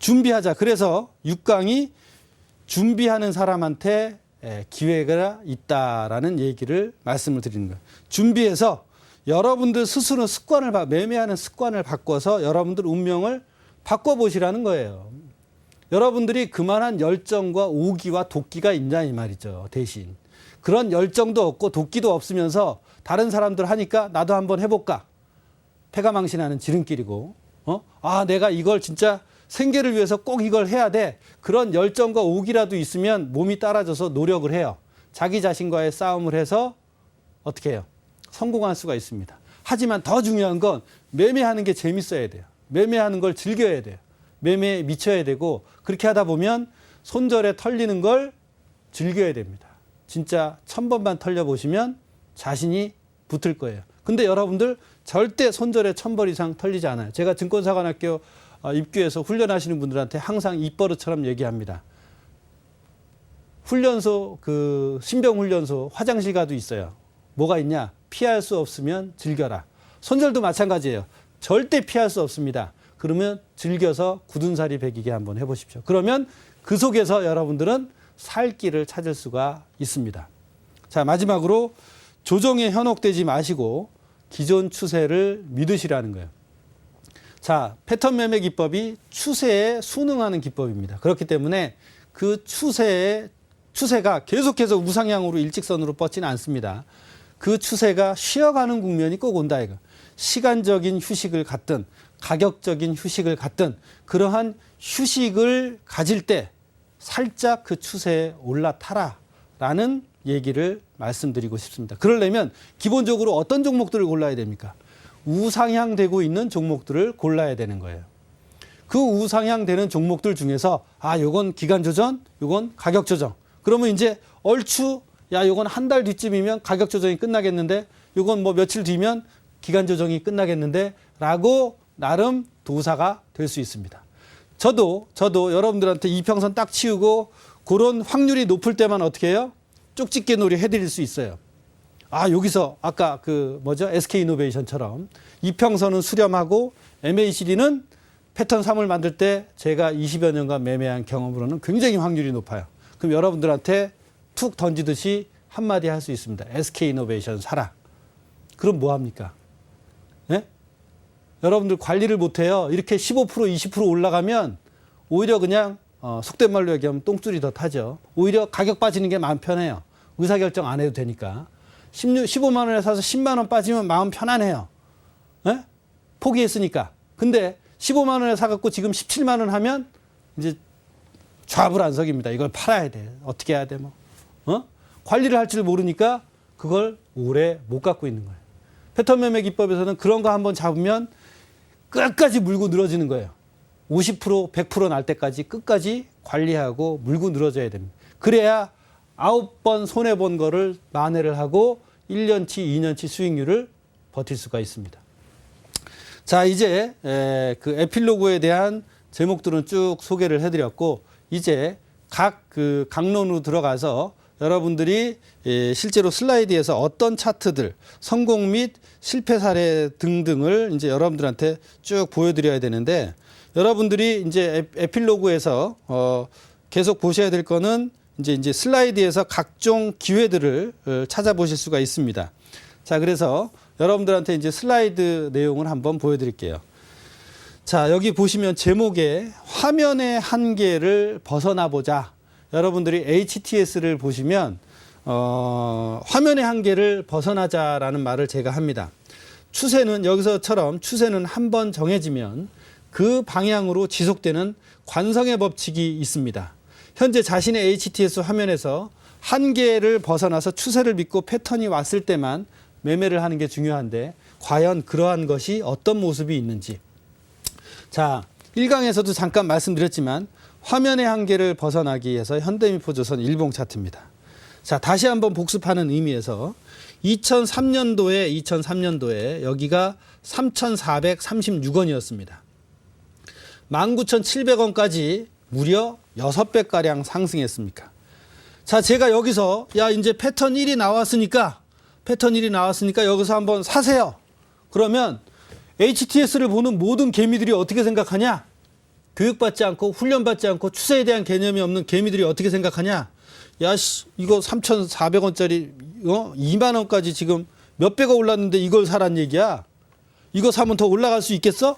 준비하자. 그래서 6강이 준비하는 사람한테 에, 기회가 있다라는 얘기를 말씀을 드리는 거예요. 준비해서 여러분들 스스로 습관을 바- 매매하는 습관을 바꿔서 여러분들 운명을 바꿔보시라는 거예요. 여러분들이 그만한 열정과 오기와 도끼가 있냐 이 말이죠. 대신 그런 열정도 없고 도끼도 없으면서 다른 사람들 하니까 나도 한번 해볼까. 패가망신하는 지름길이고, 어? 아, 내가 이걸 진짜 생계를 위해서 꼭 이걸 해야 돼. 그런 열정과 오기라도 있으면 몸이 따라줘서 노력을 해요. 자기 자신과의 싸움을 해서 어떻게 해요? 성공할 수가 있습니다. 하지만 더 중요한 건 매매하는 게 재밌어야 돼요. 매매하는 걸 즐겨야 돼요. 매매에 미쳐야 되고 그렇게 하다 보면 손절에 털리는 걸 즐겨야 됩니다. 진짜 천 번만 털려보시면 자신이 붙을 거예요. 근데 여러분들 절대 손절에 천번 이상 털리지 않아요. 제가 증권사관학교 어, 입교해서 훈련하시는 분들한테 항상 입버릇처럼 얘기합니다. 훈련소 그 신병 훈련소 화장실 가도 있어요. 뭐가 있냐? 피할 수 없으면 즐겨라. 손절도 마찬가지예요. 절대 피할 수 없습니다. 그러면 즐겨서 굳은 살이 배기게 한번 해보십시오. 그러면 그 속에서 여러분들은 살 길을 찾을 수가 있습니다. 자 마지막으로 조정에 현혹되지 마시고 기존 추세를 믿으시라는 거예요. 자, 패턴 매매 기법이 추세에 순응하는 기법입니다. 그렇기 때문에 그 추세의 추세가 계속해서 우상향으로 일직선으로 뻗지는 않습니다. 그 추세가 쉬어가는 국면이 꼭 온다 이거. 시간적인 휴식을 갖든 가격적인 휴식을 갖든 그러한 휴식을 가질 때 살짝 그 추세에 올라타라라는 얘기를 말씀드리고 싶습니다. 그러려면 기본적으로 어떤 종목들을 골라야 됩니까? 우상향 되고 있는 종목들을 골라야 되는 거예요. 그 우상향 되는 종목들 중에서 아, 요건 기간 조정, 요건 가격 조정. 그러면 이제 얼추 야, 요건 한 달 뒤쯤이면 가격 조정이 끝나겠는데 요건 뭐 며칠 뒤면 기간 조정이 끝나겠는데 라고 나름 도사가 될 수 있습니다. 저도 저도 여러분들한테 이평선 딱 치우고 그런 확률이 높을 때만 어떻게 해요? 쪽집게 놀이 해드릴 수 있어요. 아 여기서 아까 그 뭐죠 SK 이노베이션처럼 이평선은 수렴하고 MACD는 패턴 3을 만들 때 제가 20여 년간 매매한 경험으로는 굉장히 확률이 높아요. 그럼 여러분들한테 툭 던지듯이 한마디 할 수 있습니다. SK 이노베이션 사라. 그럼 뭐 합니까? 예? 여러분들 관리를 못해요. 이렇게 15% 20% 올라가면 오히려 그냥 어, 속된 말로 얘기하면 똥줄이 더 타죠. 오히려 가격 빠지는 게 마음 편해요. 의사결정 안 해도 되니까. 16, 15만 원에 사서 10만 원 빠지면 마음 편안해요. 예? 포기했으니까. 근데 15만 원에 사갖고 지금 17만 원 하면 이제 좌불안석입니다. 이걸 팔아야 돼. 어떻게 해야 돼 뭐. 어? 관리를 할 줄 모르니까 그걸 오래 못 갖고 있는 거예요. 패턴 매매 기법에서는 그런 거 한번 잡으면 끝까지 물고 늘어지는 거예요. 50% 100%날 때까지 끝까지 관리하고 물고 늘어져야 됩니다. 그래야 아홉 번 손해 본 거를 만회를 하고 1년치, 2년치 수익률을 버틸 수가 있습니다. 자, 이제 에, 그 에필로그에 대한 제목들은 쭉 소개를 해드렸고 이제 각 그 강론으로 들어가서 여러분들이 예, 실제로 슬라이드에서 어떤 차트들, 성공 및 실패 사례 등등을 이제 여러분들한테 쭉 보여드려야 되는데 여러분들이 이제 에- 에필로그에서 어, 계속 보셔야 될 거는 이제 이제 슬라이드에서 각종 기회들을 어, 찾아보실 수가 있습니다. 자, 그래서 여러분들한테 이제 슬라이드 내용을 한번 보여드릴게요. 자, 여기 보시면 제목에 화면의 한계를 벗어나 보자. 여러분들이 HTS를 보시면 어, 화면의 한계를 벗어나자라는 말을 제가 합니다. 추세는 여기서처럼 추세는 한 번 정해지면 그 방향으로 지속되는 관성의 법칙이 있습니다. 현재 자신의 HTS 화면에서 한계를 벗어나서 추세를 믿고 패턴이 왔을 때만 매매를 하는 게 중요한데 과연 그러한 것이 어떤 모습이 있는지 자, 1강에서도 잠깐 말씀드렸지만 화면의 한계를 벗어나기 위해서 현대미포 조선 일봉 차트입니다. 자, 다시 한번 복습하는 의미에서 2003년도에 2003년도에 여기가 3,436원이었습니다. 19,700원까지 무려 6배 가량 상승했습니까? 자, 제가 여기서 야, 이제 패턴 1이 나왔으니까 패턴 1이 나왔으니까 여기서 한번 사세요. 그러면 HTS를 보는 모든 개미들이 어떻게 생각하냐? 교육받지 않고 훈련받지 않고 추세에 대한 개념이 없는 개미들이 어떻게 생각하냐? 야, 씨, 이거 3,400원짜리, 어? 2만 원까지 지금 몇 배가 올랐는데 이걸 사란 얘기야? 이거 사면 더 올라갈 수 있겠어?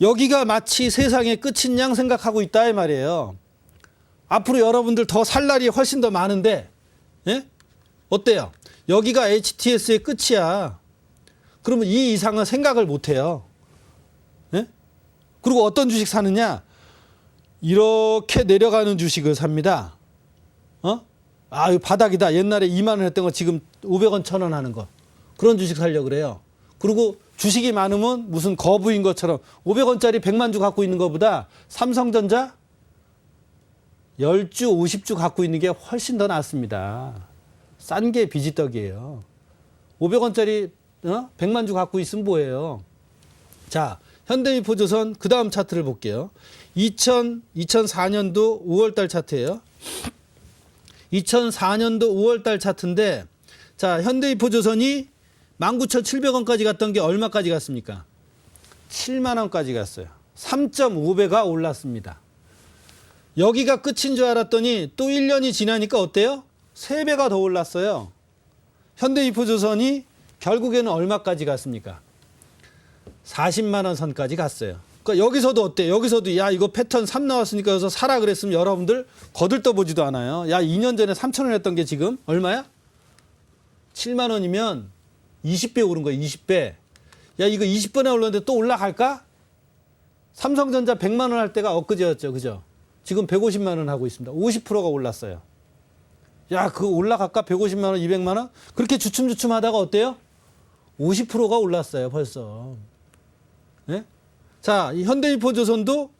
여기가 마치 세상의 끝인 양 생각하고 있다, 이 말이에요. 앞으로 여러분들 더 살 날이 훨씬 더 많은데, 예? 어때요? 여기가 HTS의 끝이야. 그러면 이 이상은 생각을 못 해요. 예? 그리고 어떤 주식 사느냐? 이렇게 내려가는 주식을 삽니다. 어? 아, 이거 바닥이다. 옛날에 2만 원 했던 거 지금 500원, 1000원 하는 거. 그런 주식 살려고 그래요. 그리고 주식이 많으면 무슨 거부인 것처럼 500원짜리 100만 주 갖고 있는 것보다 삼성전자 10주, 50주 갖고 있는 게 훨씬 더 낫습니다. 싼 게 비지떡이에요. 500원짜리 어? 100만 주 갖고 있으면 뭐예요? 자, 현대미포조선 그 다음 차트를 볼게요. 2000, 2004년도 5월달 차트예요. 2004년도 5월달 차트인데, 자, 현대미포조선이 19,700원까지 갔던 게 얼마까지 갔습니까? 7만 원까지 갔어요. 3.5배가 올랐습니다. 여기가 끝인 줄 알았더니 또 1년이 지나니까 어때요? 3배가 더 올랐어요. 현대이프조선이 결국에는 얼마까지 갔습니까? 40만 원 선까지 갔어요. 그러니까 여기서도 어때? 여기서도 야 이거 패턴 3 나왔으니까 여기서 사라 그랬으면 여러분들 거들떠 보지도 않아요. 야 2년 전에 3천 원 했던 게 지금 얼마야? 7만 원이면 20배 오른 거야. 20배. 야 이거 20번에 올랐는데 또 올라갈까? 삼성전자 100만 원 할 때가 엊그제였죠. 그죠? 지금 150만 원 하고 있습니다. 50%가 올랐어요. 야, 그거 올라갈까? 150만 원, 200만 원? 그렇게 주춤주춤 하다가 어때요? 50%가 올랐어요, 벌써. 예? 자, 이 현대인포조선도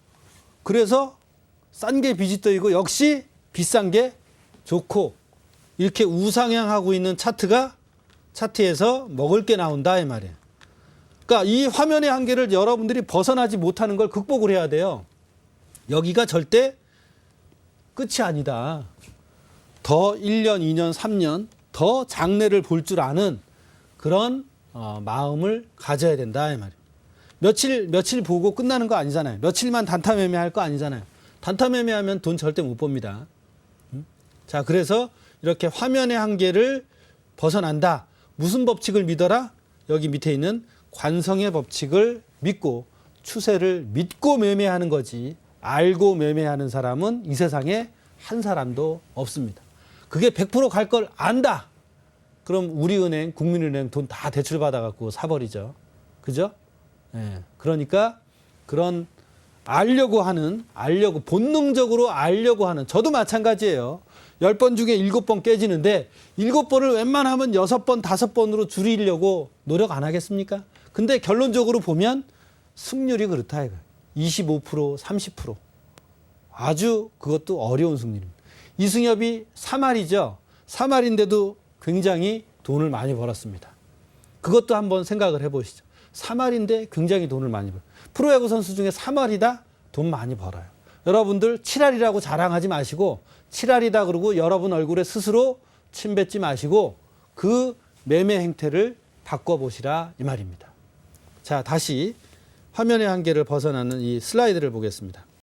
그래서 싼 게 비지떡이고 역시 비싼 게 좋고 이렇게 우상향하고 있는 차트가 차트에서 먹을 게 나온다 이 말이에요. 그러니까 이 화면의 한계를 여러분들이 벗어나지 못하는 걸 극복을 해야 돼요. 여기가 절대 끝이 아니다. 더 1년, 2년, 3년 더 장래를 볼 줄 아는 그런 어, 마음을 가져야 된다 이 말이에요. 며칠 며칠 보고 끝나는 거 아니잖아요. 며칠만 단타 매매할 거 아니잖아요. 단타 매매하면 돈 절대 못 봅니다. 음? 자, 그래서 이렇게 화면의 한계를 벗어난다. 무슨 법칙을 믿어라? 여기 밑에 있는 관성의 법칙을 믿고 추세를 믿고 매매하는 거지. 알고 매매하는 사람은 이 세상에 한 사람도 없습니다. 그게 100%갈 걸 안다. 그럼 우리은행, 국민은행 돈 다 대출 받아 갖고 사버리죠. 그죠? 예. 그러니까 그런 알려고 하는, 알려고, 본능적으로 알려고 하는, 저도 마찬가지예요. 10번 중에 7번 깨지는데, 7번을 웬만하면 6번, 5번으로 줄이려고 노력 안 하겠습니까? 근데 결론적으로 보면 승률이 그렇다 이거예요. 25%, 30%. 아주 그것도 어려운 승률입니다. 이승엽이 3할이죠. 3할인데도 굉장히 돈을 많이 벌었습니다. 그것도 한번 생각을 해보시죠. 3할인데 굉장히 돈을 많이 벌어요. 프로야구 선수 중에 3할이다? 돈 많이 벌어요. 여러분들 7할이라고 자랑하지 마시고 7할이다 그러고 여러분 얼굴에 스스로 침 뱉지 마시고 그 매매 행태를 바꿔보시라 이 말입니다. 자, 다시 화면의 한계를 벗어나는 이 슬라이드를 보겠습니다.